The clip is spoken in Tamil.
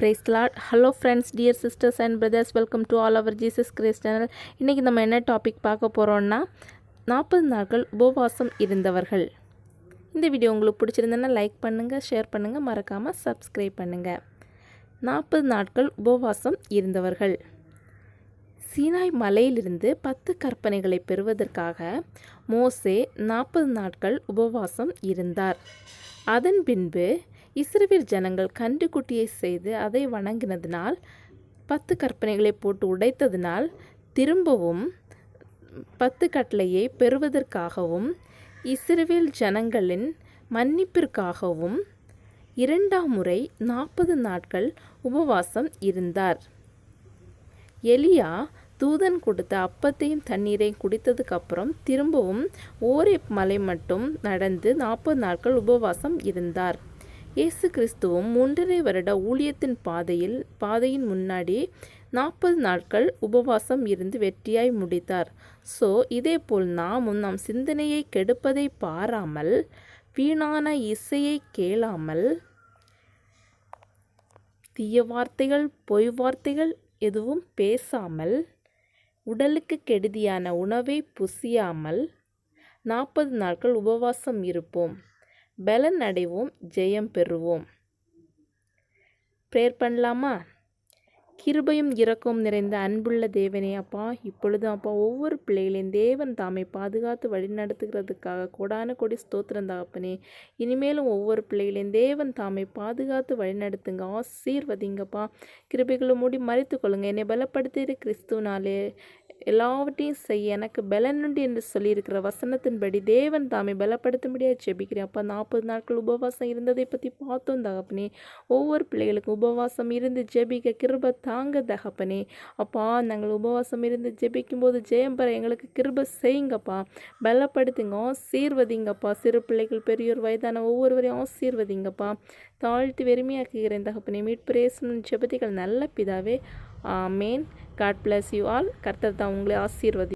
Praise lord hello friends dear sisters and brothers welcome to all our Jesus grace channel இன்றைக்கி நம்ம என்ன டாபிக் பார்க்க போகிறோம்னா நாற்பது நாட்கள் உபவாசம் இருந்தவர்கள். இந்த வீடியோ உங்களுக்கு பிடிச்சிருந்தேன்னா லைக் பண்ணுங்கள் ஷேர் பண்ணுங்கள் மறக்காமல் சப்ஸ்கிரைப் பண்ணுங்கள் நாற்பது நாட்கள் உபவாசம் இருந்தவர்கள். சீனாய் மலையிலிருந்து பத்து கற்பனைகளை பெறுவதற்காக மோசே நாற்பது நாட்கள் உபவாசம் இருந்தார். அதன் பின்பு இஸ்ரவேல் ஜனங்கள் கன்றுக்குட்டியை செய்து அதை வணங்கினதினால் பத்து கற்பனைகளை போட்டு உடைத்ததினால் திரும்பவும் பத்து கட்டளையை பெறுவதற்காகவும் இஸ்ரவேல் ஜனங்களின் மன்னிப்பிற்காகவும் இரண்டாம் முறை நாற்பது நாட்கள் உபவாசம் இருந்தார். எலியா தூதன் கொடுத்த அப்பத்தையும் தண்ணீரையும் குடித்ததுக்கப்புறம் திரும்பவும் ஓரே மலை மட்டும் நடந்து நாற்பது நாட்கள் உபவாசம் இருந்தார். இயேசு கிறிஸ்துவும் ஒன்றரை வருட ஊழியத்தின் பாதையில் பாதையின் முன்னாடி நாற்பது நாட்கள் உபவாசம் இருந்து வெற்றியாய் முடித்தார். ஸோ இதேபோல் நாமும் நம் சிந்தனையை கெடுப்பதை பாராமல் வீணான இசையை கேளாமல் தீய வார்த்தைகள் பொய் வார்த்தைகள் எதுவும் பேசாமல் உடலுக்கு கெடுதியான உணவை புசியாமல் நாற்பது நாட்கள் உபவாசம் இருப்போம். பலன் அடைவோம் ஜெயம் பெறுவோம். ப்ரேயர் பண்ணலாமா? கிருபையும் இரக்கமும் நிறைந்த அன்புள்ள தேவனே அப்பா. இப்பொழுதும் அப்பா ஒவ்வொரு பிள்ளைகளையும் தேவன் தாமை பாதுகாத்து வழிநடத்துகிறதுக்காக கொடான கொடி ஸ்தோத்திரம் தகப்பனே. இனிமேலும் ஒவ்வொரு பிள்ளைகளையும் தேவன் தாமை பாதுகாத்து வழிநடத்துங்க ஆசீர்வதிங்கப்பா. கிருபைகளை மூடி மறைத்து கொள்ளுங்க. என்னை பலப்படுத்தியிரு கிறிஸ்துவனாலே எல்லாவற்றையும் செய்ய எனக்கு பலனுண்டு என்று சொல்லியிருக்கிற வசனத்தின்படி தேவன் தாமை பலப்படுத்தும்படியாக ஜெபிக்கிறேன். அப்போ நாற்பது நாட்கள் உபவாசம் இருந்ததை பற்றி பார்த்தோம் தகப்பனே. ஒவ்வொரு பிள்ளைகளுக்கும் உபவாசம் இருந்து ஜெபிக்க கிருப தாங்க தகப்பனே. அப்பா நாங்கள் உபவாசம் இருந்து ஜெபிக்கும் போது எங்களுக்கு கிருப செய்யுங்கப்பா. பலப்படுத்துங்க ஆசீர்வதிங்கப்பா. சிறு பிள்ளைகள் பெரியோர் வயதான ஒவ்வொருவரையும் ஆசீர்வதிங்கப்பா. தாழ்த்தி வெறுமையாக்குகிறேன் தகப்பனே. மீட்பிரேசன் ஜெபதிகள் நல்ல பிதாவே. ஆமேன். God bless you all. கர்த்தர் தான் உங்களை ஆசீர்வதி